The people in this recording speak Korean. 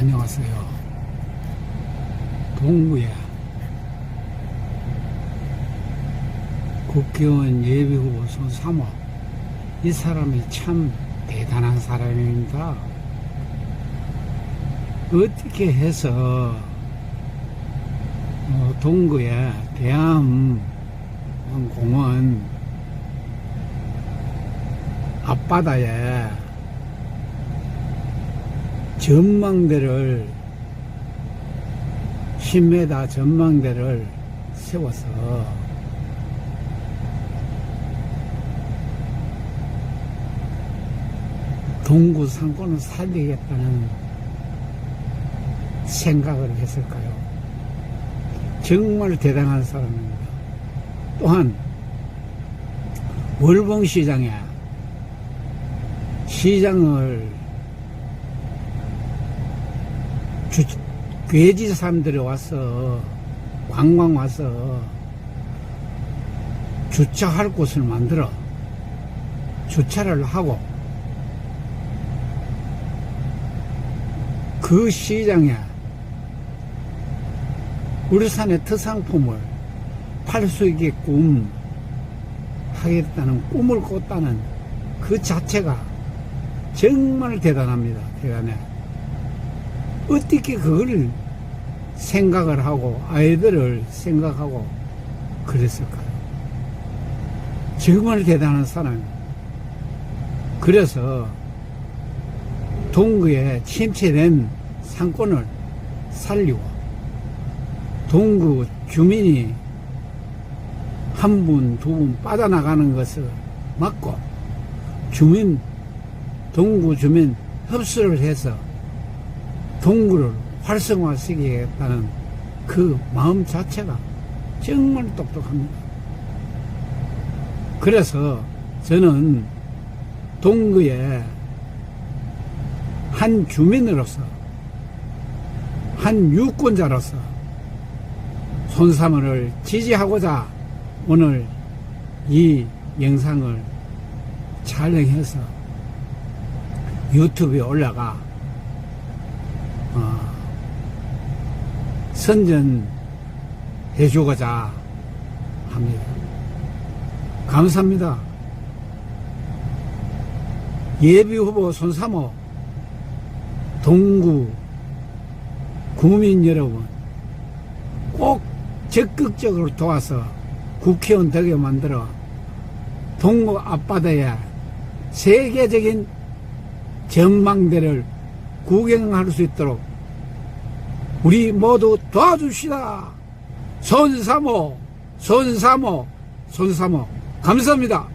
안녕하세요. 동구에 국회의원 예비후보 손삼호 이 사람이 참 대단한 사람입니다. 어떻게 해서 어, 동구에 대암 공원 앞바다에 전망대를 10m 전망대를 세워서 동구 상권을 살리겠다는 생각을 했을까요? 정말 대단한 사람입니다. 또한 월봉시장에 시장을 주, 괴지 사람들이 와서 관광 와서 주차할 곳을 만들어 주차를 하고 그 시장에 울산의 특산품을 팔 수 있게끔 하겠다는 꿈을 꿨다는 그 자체가 정말 대단합니다. 대단해. 어떻게 그걸 생각을 하고 아이들을 생각하고 그랬을까요? 정말 대단한 사람. 그래서 동구에 침체된 상권을 살리고 동구 주민이 한 분, 두 분 빠져나가는 것을 막고 주민, 동구 주민 흡수를 해서 동구를 활성화시키겠다는 그 마음 자체가 정말 똑똑합니다. 그래서 저는 동구의 한 주민으로서 한 유권자로서 손사모를 지지하고자 오늘 이 영상을 촬영해서 유튜브에 올라가 선전해 주고자 합니다. 감사합니다. 예비후보 손사모 동구 국민 여러분 꼭 적극적으로 도와서 국회의원 되게 만들어 동구 앞바다에 세계적인 전망대를 구경할 수 있도록 우리 모두 도와줍시다. 손사모, 손사모, 손사모. 감사합니다.